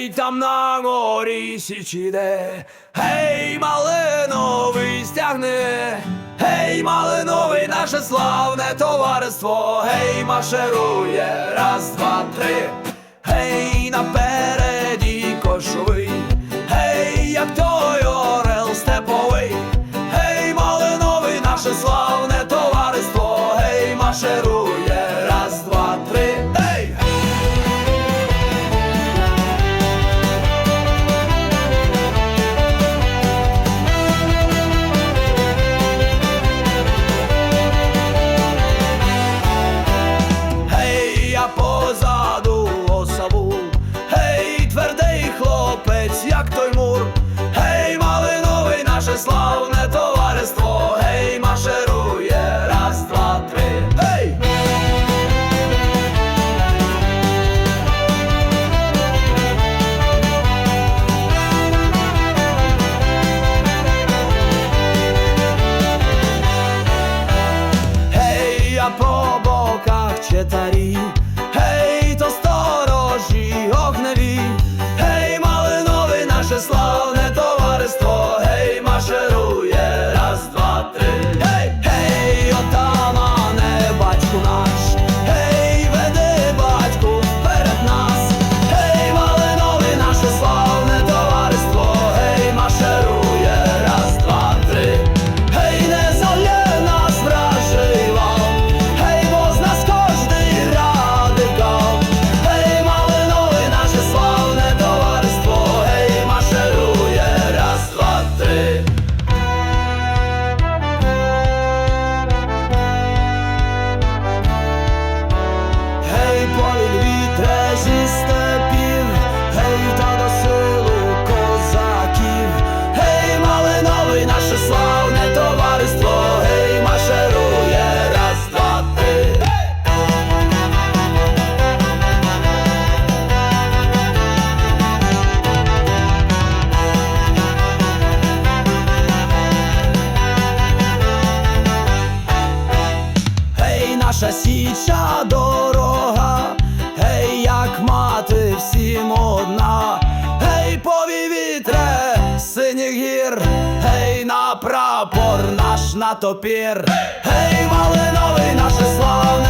Гей, там на морі січ іде, гей, малиновий стягне, гей, малиновий, наше славне товариство, гей, машерує раз. Shqipëria po bo ka qetari. наша січа дорога, гей, як мати всім одна, гей, повій вітре синіх гір, гей на прапор наш на топір, гей, малиновий наше славне.